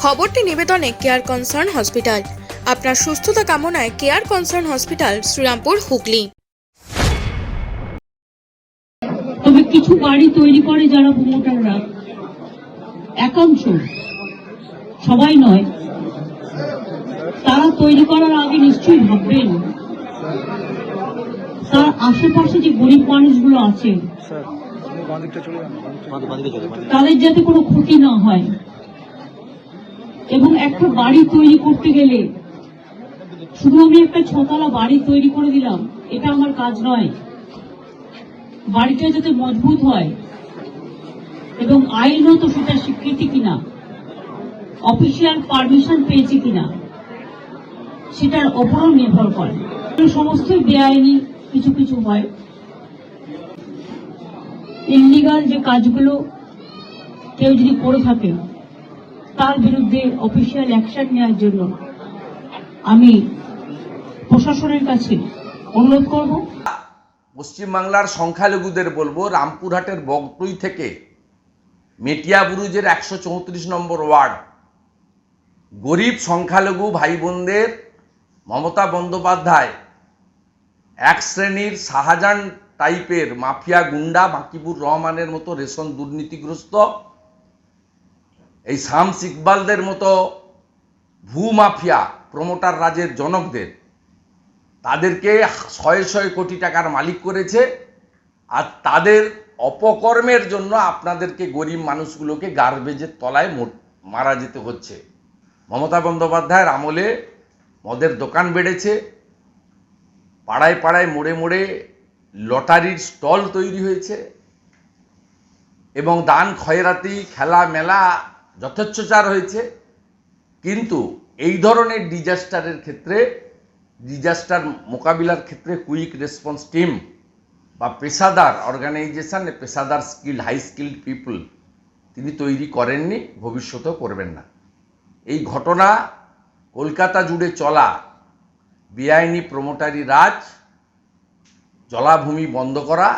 খবরটি নিবেদনে care concern hospital আপনার সুস্থতা কামনায় care concern hospital Shrirampur Hooghly. তবে কিছু বাড়ি তৈরি করে যারা প্রমোটাররা একাংশ সবাই নয় তারা তৈরি করার আগে নিশ্চয়ই ভাববেন তার আশেপাশে যে গরিব মানুষগুলো আছে তাদের যাতে কোনো ক্ষতি না হয়। এবং একটা বাড়ি তৈরি করতে গেলে শুধু আমি একটা ছতলা বাড়ি তৈরি করে দিলাম, এটা আমার কাজ নয়। বাড়িটা যাতে মজবুত হয় এবং আইনত সেটা স্বীকৃতি কিনা, অফিসিয়াল পারমিশন পেয়েছে কিনা, সেটার ওপরও নির্ভর করে। সমস্ত বেআইনি কিছু কিছু হয়। ইলিগাল যে কাজগুলো কেউ যদি করে থাকে তার বিরুদ্ধে অফিসিয়াল অ্যাকশন নেওয়ার জন্য আমি প্রশাসনের কাছে অনুরোধ করব। পশ্চিমবাংলার সংখ্যালঘুদের বলব, রামপুরহাটের বগটুই থেকে মেটিয়া বুরুজের একশো চৌত্রিশ নম্বর ওয়ার্ড। গরিব সংখ্যালঘু ভাই বোনদের মমতা বন্দ্যোপাধ্যায় এক শ্রেণির শাহজাহান টাইপের মাফিয়া গুন্ডা বাকিবুর রহমানের মতো রেশন দুর্নীতিগ্রস্ত এই শামস ইকবালদের মতো ভূ মাফিয়া প্রমোটার রাজের জনকদের, তাদেরকে শয়ে শয়ে কোটি টাকার মালিক করেছে, আর তাদের অপকর্মের জন্য আপনাদেরকে গরিব মানুষগুলোকে গার্বেজের তলায় মর- যেতে হচ্ছে। মমতা বন্দ্যোপাধ্যায়ের আমলে মদের দোকান বেড়েছে, পাড়ায় পাড়ায় মোড়ে মোড়ে লটারির স্টল তৈরি হয়েছে, এবং দান খয়রাতি খেলা মেলা যথেচ্ছচার হয়েছে। কিন্তু এই ধরনের ডিজাস্টারের ক্ষেত্রে, ডিজাস্টার মোকাবিলার ক্ষেত্রে কুইক রেসপন্স টিম বা পেশাদার অর্গানাইজেশন, পেশাদার স্কিল, হাই স্কিল্ড পিপল, তিনি তৈরি করেননি, ভবিষ্যতেও করবেন না। এই ঘটনা কলকাতা জুড়ে চলা, বেআইনি প্রমোটারি রাজ, জলাভূমি বন্ধ করা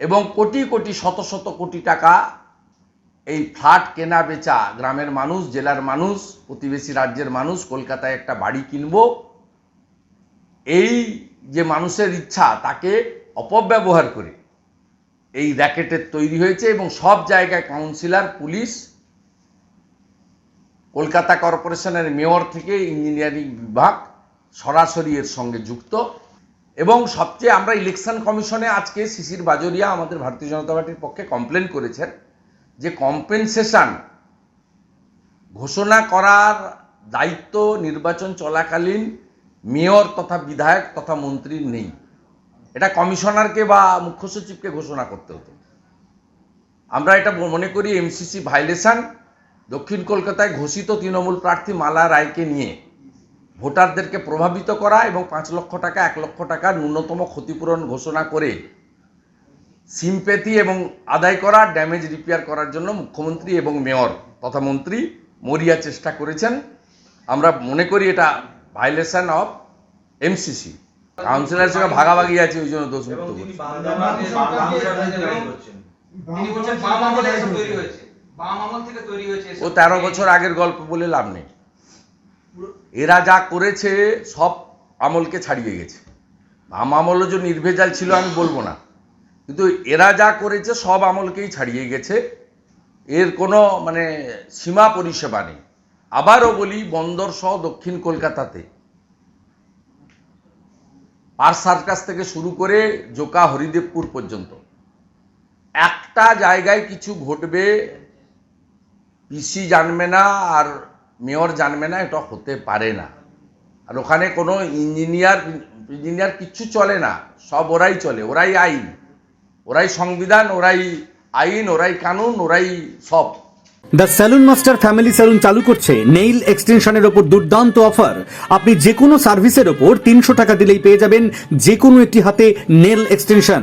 এবং কোটি কোটি, শত শত কোটি টাকা এই ফ্ল্যাট কেনা বেচা গ্রামের মানুষ, জেলার মানুষ, প্রতিবেশী রাজ্যের মানুষ কলকাতায় একটা বাড়ি কিনবো, এই যে মানুষের ইচ্ছা তাকে অপব্যবহার করে এই র্যাকেটের তৈরি হয়েছে এবং সব জায়গায় কাউন্সিলর, পুলিশ, কলকাতা কর্পোরেশনের মেয়র থেকে ইঞ্জিনিয়ারিং বিভাগ সরাসরি এর সঙ্গে যুক্ত। এবং সবচেয়ে আমরা ইলেকশন কমিশনে আজকে শিশির বাজরিয়া আমাদের ভারতীয় জনতা পার্টির পক্ষে কমপ্লেন করেছেন। যে কম্পেনসেশন ঘোষণা করার দায়িত্ব নির্বাচন চলাকালীন মেয়র তথা বিধায়ক তথা মন্ত্রীর নেই। এটা কমিশনারকে বা মুখ্য সচিবকে ঘোষণা করতে হতো। আমরা এটা মনে করি এমসিসি ভাইলেশন দক্ষিণ কলকাতায় ঘোষিত তৃণমূল প্রার্থী মালা রায়কে নিয়ে ভোটারদেরকে প্রভাবিত করা এবং পাঁচ লক্ষ টাকা, এক লক্ষ টাকা ন্যূনতম ক্ষতিপূরণ ঘোষণা করে সিম্পেথি এবং আদায় করা ড্যামেজ রিপেয়ার করার জন্য মুখ্যমন্ত্রী এবং মেয়র তথা মন্ত্রী মরিয়া চেষ্টা করেছেন। আমরা মনে করি এটা ভাইলেশন অফ এমসিসি কাউন্সিলরের সঙ্গে ভাগাভাগি আছে ওই জন্য দোষমুক্ত। ও তেরো বছর আগের গল্প বলে লাভ নেই। এরা যা করেছে সব আমলকে ছাড়িয়ে গেছে। বাম আমলও যে নির্ভেজাল ছিল আমি বলব না। কিন্তু এরা যা করেছে, সব আমলকেই ছাড়িয়ে গেছে। এর কোনো মানে সীমা পরিষেবা নেই। আবারও বলি, বন্দর সহ দক্ষিণ কলকাতাতে। পার সার্কাস থেকে শুরু করে জোকা হরিদেবপুর পর্যন্ত। একটা জায়গায় কিছু ঘটবে পিসি জানবে না আর মেয়র জানবে না, এটা হতে পারে না। আর ওখানে কোনো ইঞ্জিনিয়ার ইঞ্জিনিয়ার কিচ্ছু চলে না, সব ওরাই চলে, ওরাই আইন। ওরাই সংবিধান, ওরাই আইন, ওরাই কানুন, ওরাই সব। The salon master family salon চালু করছে। নেইল এক্সটেনশনের ওপর দুর্দান্ত অফার। আপনি যে কোনো সার্ভিসের ওপর তিনশো টাকা দিলেই পেয়ে যাবেন যে কোনো একটি হাতে নেল এক্সটেনশন।